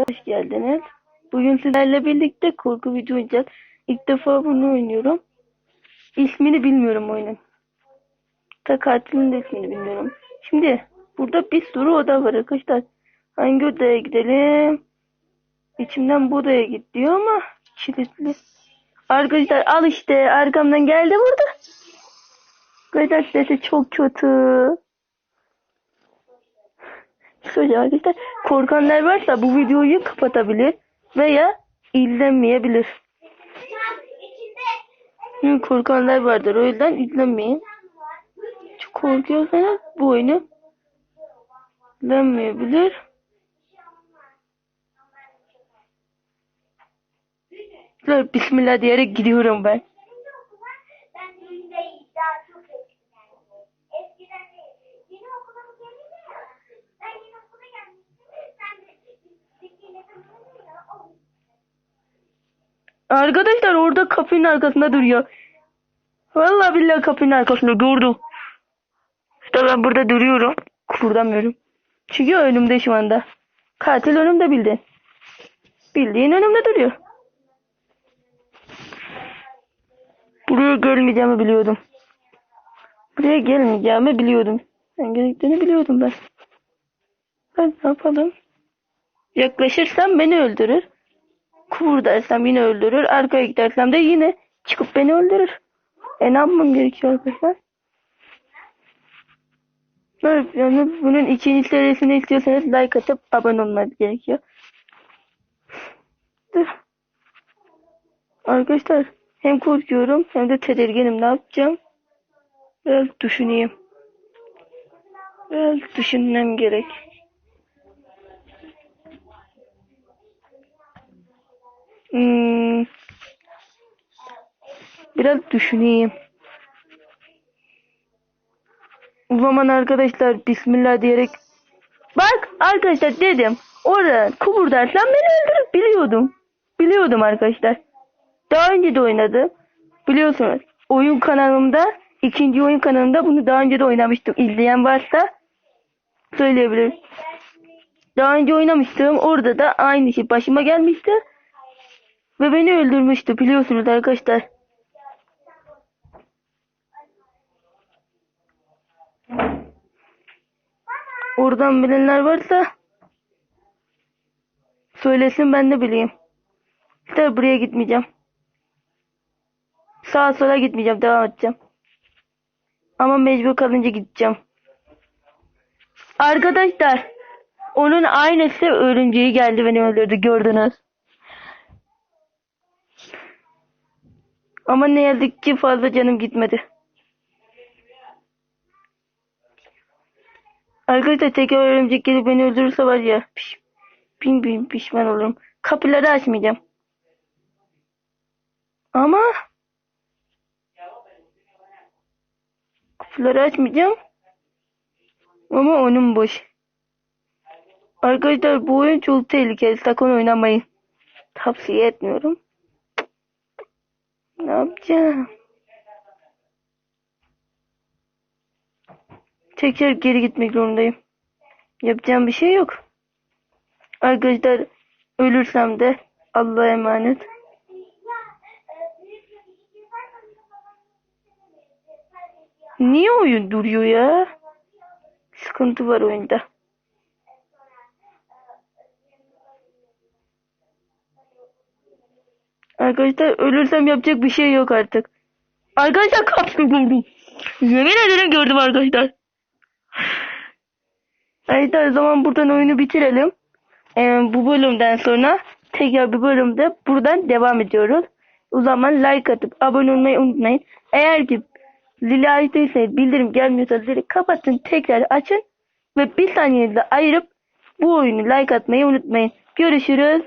Hoş geldiniz. Bugün sizlerle birlikte korku video oynayacağız. İlk defa bunu oynuyorum. İsmini bilmiyorum oyunun. Ta katilin de ismini bilmiyorum. Şimdi burada bir sürü oda var arkadaşlar. Hangi odaya gidelim? İçimden bu odaya git diyor ama kilitli. Arkadaşlar al işte arkamdan geldi burada. Arkadaşlar sesi çok kötü. Şöyle arkadaşlar korkanlar varsa bu videoyu kapatabilir veya izlemeyebilir. Hı, korkanlar vardır o yüzden izlemeyin. Çok korkuyorsanız bu oyunu izlemeyebilir. Bismillah diyerek gidiyorum. Ben Arkadaşlar orada kapının arkasında duruyor. Vallahi billahi kapının arkasında durdu. İşte ben burada duruyorum. Kıpırdamıyorum. Çünkü önümde şu anda. Katil önümde bildin. Bildiğin önümde duruyor. Buraya gelmeyeceğimi biliyordum. Buraya gelmeyeceğimi biliyordum. Ben gerektiğini biliyordum ben. Ben ne yapalım? Yaklaşırsam beni öldürür. Kıvır dersem yine öldürür. Arkaya gidersem de yine çıkıp beni öldürür. E ne yapmam gerekiyor arkadaşlar? Evet, yani bunun ikinci serisini istiyorsanız like atıp abone olmanız gerekiyor. Dur. Arkadaşlar hem korkuyorum hem de tedirginim. Ne yapacağım? Biraz düşüneyim. Biraz düşünmem gerek. Hmm. Biraz düşüneyim. O zaman arkadaşlar Bismillah diyerek Bak arkadaşlar dedim. Orada kubur dersem beni öldürüp biliyordum. Biliyordum arkadaşlar. Daha önce de oynadım. Biliyorsunuz. Oyun kanalımda ikinci oyun kanalımda bunu daha önce de oynamıştım. İzleyen varsa söyleyebilir. Daha önce oynamıştım. Orada da aynı şey başıma gelmişti. Ve beni öldürmüştü biliyorsunuz arkadaşlar. Oradan bilenler varsa söylesin ben de bileyim. İşte buraya gitmeyeceğim. Sağa sola gitmeyeceğim. Devam edeceğim. Ama mecbur kalınca gideceğim. Arkadaşlar onun aynısı örümceği geldi beni öldürdü gördünüz. Ama ne yazık ki fazla canım gitmedi. Arkadaşlar tekrar örümcek gelip beni öldürürse var ya piş, bin bin pişman olurum. Kapıları açmayacağım. Ama kapıları açmayacağım. Ama onun boş. Arkadaşlar bu oyun çok tehlikeli. Sakın oynamayın. Tavsiye etmiyorum. Yapacağım? Tekrar geri gitmek zorundayım. Yapacağım bir şey yok. Arkadaşlar ölürsem de Allah'a emanet. Niye oyun duruyor ya? Sıkıntı var oyunda. Arkadaşlar ölürsem yapacak bir şey yok artık. Arkadaşlar kapsül gördüm. Yemin ederim gördüm arkadaşlar. Arkadaşlar o zaman buradan oyunu bitirelim. Ee, bu bölümden sonra tekrar bir bölümde buradan devam ediyoruz. O zaman like atıp abone olmayı unutmayın. Eğer ki zili açtıysanız bildirim gelmiyorsa zili kapatın tekrar açın ve bir saniyede ayırıp bu oyunu like atmayı unutmayın. Görüşürüz.